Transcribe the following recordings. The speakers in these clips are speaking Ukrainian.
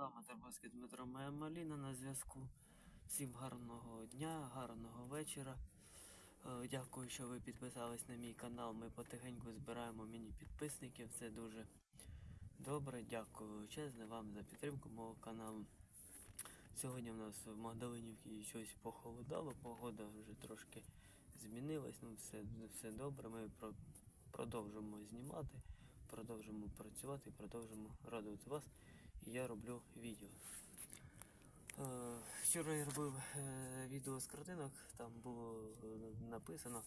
вами Тарбовський Дмитро Маліна на зв'язку. Всім гарного дня, гарного вечора. Е, Дякую, що ви підписались на мій канал. Ми потихеньку збираємо міні підписників. Це дуже добре. Дякую величезне вам за підтримку мого каналу. Сьогодні в нас в Магдалинівці щось похолодало, погода вже трошки змінилась. Ну, все, все добре. Ми про, продовжимо знімати, продовжимо працювати, продовжимо радувати вас. І я роблю відео. Е, Вчора я робив е, відео з картинок, там було е, написано,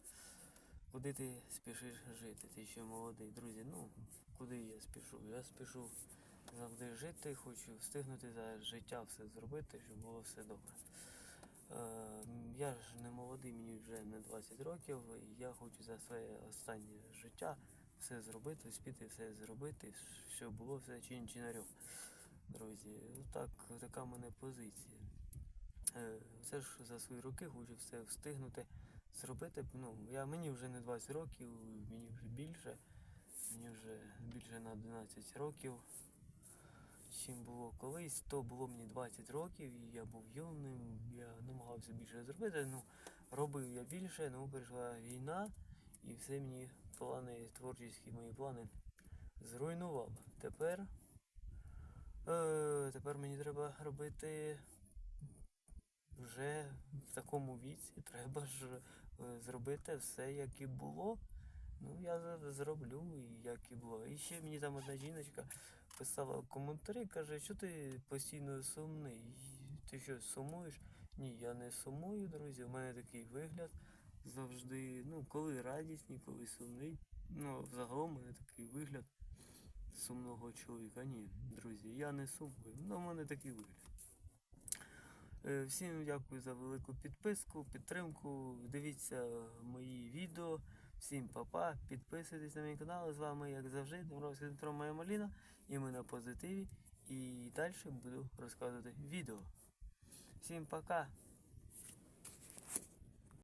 куди ти спішиш жити, ти ще молодий. Друзі, ну куди я спішу? Я спішу завжди жити, хочу встигнути за життя все зробити, щоб було все добре. Я ж не молодий, мені вже не 20 років, і я хочу за своє останнє життя все зробити, успіти все зробити, щоб було все чин чинарем. Друзі, ну так, така в мене позиція. Е, Все ж за свої роки хочу все встигнути зробити. Ну, я, мені вже не 20 років, мені вже більше. Мені вже більше на 11 років. Чим було колись, то було мені 20 років, і я був юним, я намагався більше зробити. Ну, робив я більше, ну прийшла війна, і все мені плани, творчі мої плани зруйнувало. Тепер Е, тепер мені треба робити вже в такому віці. Треба ж е, зробити все, як і було. Ну, я зроблю, як і було. І ще мені там одна жіночка писала коментарі, каже, що ти постійно сумний. Ти що, сумуєш? Ні, я не сумую, друзі. У мене такий вигляд завжди. Ну, коли радісний, коли сумний. Ну, взагалом у мене такий вигляд сумного чоловіка. Ні, друзі, я не сумую. Ну, у мене такий вигляд. Е, Всім дякую за велику підписку, підтримку. Дивіться мої відео. Всім па-па, підписуйтесь на мій канал. З вами, як завжди, Домровський Дмитро Моя Маліна. І ми на позитиві. І далі буду розказувати відео. Всім пока!